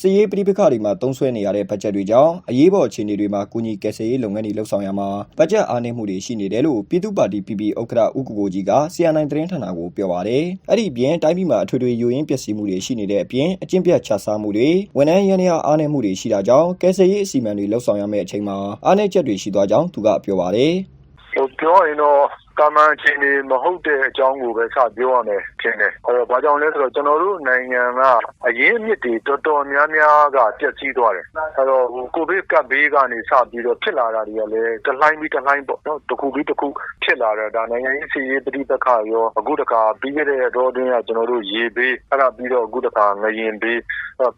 စစ်ရေးပဋိပက္ခတွေမှာတုံးဆွဲနေရတဲ့ဘတ်ဂျက်တွေကြောင့်အရေးပေါ်အခြေအနေတွေမှာကုညီကယ်ဆယ်ရေးလုပ်ငန်းတွေလှုပ်ဆောင်ရမှာဘတ်ဂျက်အားနည်းမှုတွေရှိနေတယ်လို့ပြည်သူ့ပါတီ PP ဥက္ကဋ္ဌဦးကိုကိုကြီးက CNN သတင်းဌာနကိုပြောပါတယ်။အဲ့ဒီအပြင်တိုင်းပြည်မှာအထွေထွေယိုရင်းပျက်စီးမှုတွေရှိနေတဲ့အပြင်အကျင့်ပြတ်ချစားမှုတွေဝန်ထမ်းရန်ရာအားနည်းမှုတွေရှိတာကြောင့်ကယ်ဆယ်ရေးအစီအမံတွေလှုပ်ဆောင်ရမယ့်အချိန်မှာအားနည်းချက်တွေရှိသွားကြောင်းသူကပြောပါတယ်။ဟိုပြောရင်တော့ တာမန်အချိန်တွေမဟုတ်တဲ့အကြောင်းကိုပဲ စပြောရမယ်ထင်တယ်။အဲတော့ဘာကြောင့်လဲဆိုတော့ ကျွန်တော်တို့နိုင်ငံက အရင်းအမြစ်တွေတော်တော်များများက ပျက်စီးသွားတယ်။အဲတော့ဟိုကိုဗစ်ကပ်ဘေးကနေ စပြီးတော့ ဖြစ်လာတာတွေကလည်း တလှိုင်းပြီးတလှိုင်းပေါ့နော်။တစ်ခုပြီးတစ်ခုဖြစ်လာတယ် ဒါနိုင်ငံရေးစီရေးပဋိပက္ခရော အခုတခါ ပြီးခဲ့တဲ့တော့တွင်းက ကျွန်တော်တို့ ရေဘေး အဲ့ဒါပြီးတော့ အခုတခါငရင်ဘေး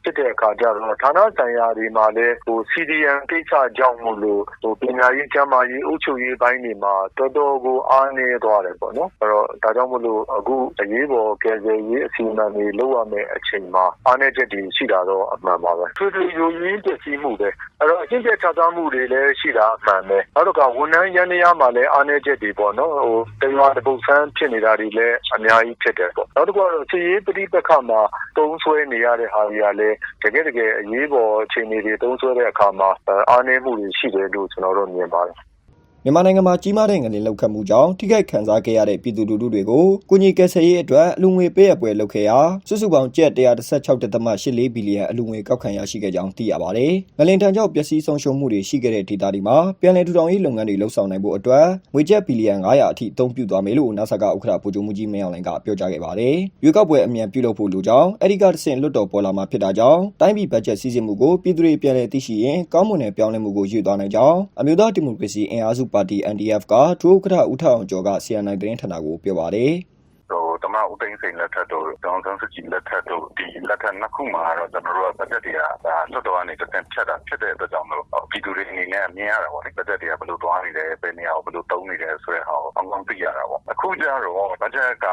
ဖြစ်တဲ့အခါကျတော့ ဌာနဆိုင်ရာတွေမှာလည်းဟို CDN ကိစ္စကြောင့်မို့လို့ဟိုပညာရေး ကျန်းမာရေး အုပ်ချုပ်ရေးပိုင်းတွေမှာ တော်တော်ကို အားနည်းသွားတယ်ပေါ့နော် အဲ့တော့ ဒါကြောင့်မို့လို့ အခုအရေးပေါ် ကယ်ဆယ်ရေး အစီအမံတွေ လုပ်ရမယ့်အချိန်မှာ အားနည်းချက်တွေ ရှိတာတော့ အမှန်ပါပဲထွေထွေ ယိုရင်းပျက်စီးမှုပဲ အဲ့တော့ အကျင့်ပြတ်ချသားမှုတွေလည်း ရှိတာအမှန်ပဲ နောက်တော့ကဝန်ထမ်းရန်ရာမှာလည်း အားနည်းချက်တွေပေါ့နော်ဟိုတရွာတပုတ်ဆန်း ဖြစ်နေတာတွေလည်း အများကြီးဖြစ်တယ်ပေါ့ နောက်တစ်ခုကတော့စီရေးပဋိပက္ခမှာတုံးဆွဲနေရတဲ့ဟာတွေကလည်း တကယ်တကယ် အရေးပေါ်အခြေအနေတွေတုံးဆွဲတဲ့အခါမှာ အားနည်းမှုတွေ ရှိတယ်လို့ ကျွန်တော်တို့မြင်ပါတယ် မြန်မာနိုင်ငံမှာကြီးမားတဲ့ငလင်လောက်ခတ်မှုကြောင့်ထိခိုက်ခံစားခဲ့ရတဲ့ပြည်သူလူထုတွေကိုကုညီကယ်ဆယ်ရေးအတွက်အလူငွေပေးအပ်ပွဲလုပ်ခဲ့ရာစုစုပေါင်းကျပ်116.84ဘီလီယံအလူငွေကောက်ခံရရှိခဲ့ကြောင်းသိရပါတယ်။ငလင်တန်ကြောင့်ပျက်စီးဆုံးရှုံးမှုတွေရှိခဲ့တဲ့ဒေသတွေမှာပြည်내ထူထောင်ရေးလုပ်ငန်းတွေလှုပ်ဆောင်နိုင်ဖို့အတွက်ငွေကျပ်ဘီလီယံ900အထိအသုံးပြုသွားမယ်လို့ NASA ကဥက္ကဋ္ဌဗိုလ်ချုပ်မှုကြီးမင်းအောင်လှိုင်ကပြောကြားခဲ့ပါတယ်။ရွေးကောက်ပွဲအမြန်ပြုလုပ်ဖို့လိုကြောင်းအဲဒီကတဆင့်လွတ်တော်ပေါ်လာမှာဖြစ်တာကြောင့်တိုင်းပြည်ဘတ်ဂျက်စီစဉ်မှုကိုပြည်သူတွေပြည်내သိရှိရင်ကောင်းမွန်တဲ့ပြောင်းလဲမှုကိုယူသွားနိုင်ကြောင်းအမျိုးသားဒီမိုကရေစီအင်အားစုပါတီ NDF ကဒုဥက္ကဋ္ဌဦးထအောင်ကျော်က CNN သတင်းဌာနကို ပြောပါတယ်။ ဟိုတမဦးသိန်းစိန်လက်ထက်တို့တောင်ဆန်းစုကြည်လက်ထက်တို့ဒီလက်ထက်နှစ်ခုမှာတော့ကျွန်တော်တို့ကဘတ်ဂျက်တွေကဒါလွတ်တော်ကနေတစ်ဆင့်ဖြတ်တာဖြစ်တဲ့အတွက်ကြောင့်မလို့ပြည်သူတွေအနေနဲ့မြင်ရတာပေါ့လေဘတ်ဂျက်တွေကဘယ်လိုသွားနေတယ်ဘယ်နေရာကိုဘယ်လိုသုံးနေတယ်ဆိုတဲ့ဟာကိုအကောင်းသိရတာပေါ့အခုကျတော့ဘတ်ဂျက်က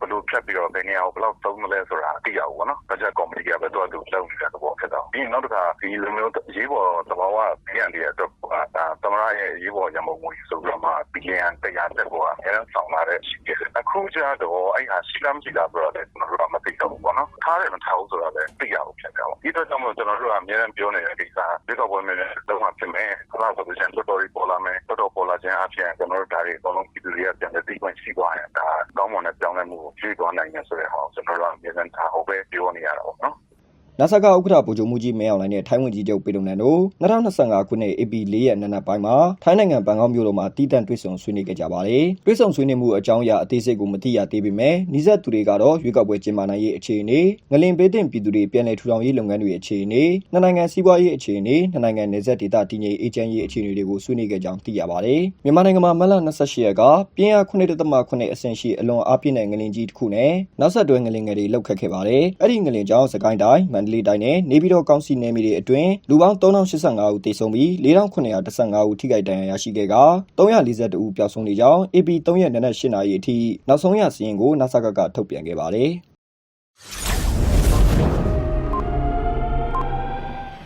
ဘယ်လိုဖြတ်ပြီးတော့ဘယ်နေရာကိုဘယ်လောက်သုံးမလဲဆိုတာသိရဘူးပေါ့နော်ဘတ်ဂျက်ကော်မတီကပဲတော့သူလုပ်နေတဲ့သဘောဖြစ်တော့ပြီးရင်နောက်တစ်ခါဒီလိုမျိုးရေးပေါ်သဘာဝပြန်တဲ့အတွက်ဒါသမရရဲ့ရေးပေါ်ရမုံငွေဆိုတော့မှဘီလီယံ100တက်ပေါ်အဲဆောင်လာတဲ့ရှိတယ်အခုကျတော့အဲ့ဟာရှိလားမရှိလားဆိုတော့လည်းကျွန်တော်တို့ကမသိတော့ဘူးပေါ့နော်ထားတယ်မထားဘူးဆိုတော့လည်းသိရအောင်ဖြစ်တယ်ပေါ့ဒီတော့ကြောင့်မို့ကျွန်တော်တို့ကအများအားပြောနေတဲ့ကိစ္စဒီကောပွဲ ಮೇಲೆ တော့မှဖြစ်မယ်ခလာဆိုတဲ့တော်တော်ပေါ်လာမယ်တော်တော်ပေါ်လာခြင်းအပြင်ကျွန်တော်တို့ဒါတွေအကုန်လုံးပြည်သူတွေကပြန်တဲ့သိခွင့်ရှိသွားရင်ဒါကောင်းမွန်တဲ့ပြောင်းလဲမှုကိုဖြည့်သွားနိုင်တယ်ဆိုတဲ့ဟာကိုကျွန်တော်တို့ကအများအားထားဟုတ်ပဲပြောနေရတာပေါ့နော် NASA ကဥက္ကဋ္ဌဗိုလ်ချုပ်မှုကြီးမင်းအောင်လှိုင်နဲ့ထိုင်းဝန်ကြီးချုပ်ပေတုံနန်တို့2025ခုနှစ် AP 4ရက်နေ့နက်ပိုင်းမှာထိုင်းနိုင်ငံဘန်ကောက်မြို့တော်မှာတည်တံ့တွေ့ဆုံဆွေးနွေးခဲ့ကြပါတယ်။တွေ့ဆုံဆွေးနွေးမှုအကြောင်းအရာအသေးစိတ်ကိုမသိရသေးပေမဲ့နှိစက်သူတွေကတော့ရွေးကောက်ပွဲကျင်းပနိုင်ရေးအခြေအနေ၊ငလင်ပေးတင်ပြည်သူတွေပြည်내ထူထောင်ရေးလုပ်ငန်းတွေအခြေအနေ၊နှစ်နိုင်ငံစီးပွားရေးအခြေအနေ၊နှစ်နိုင်ငံနယ်စပ်ဒေသတည်ငြိမ်အေးချမ်းရေးအခြေအနေတွေကိုဆွေးနွေးခဲ့ကြောင်းသိရပါတယ်။မြန်မာနိုင်ငံမှာမတ်လ28ရက်ကပြင်းအား9.8အဆင့်ရှိအလွန်အားပြင်းတဲ့ငလင်ကြီးတစ်ခုနဲ့နောက်ဆက်တွဲငလင်ငယ်တွေလှုပ်ခတ်ခဲ့ပါတယ်။အဲ့ဒီငလင်ကြောင့်စကိုင်းတိုင်းမန္တလေးတိုင်းနဲ့နေပြည်တော်ကောင်စီနယ်မြေတွေအတွင်းလူပေါင်း3085ဦးသေဆုံးပြီး4915ဦးထိခိုက်ဒဏ်ရာရရှိခဲ့က342ဦးပျောက်ဆုံးနေကြောင်း AP 3ရက်နေ့နက်8နာရီအထိနောက်ဆုံးရစီရင်ကို NASA ကထုတ်ပြန်ခဲ့ပါတယ်။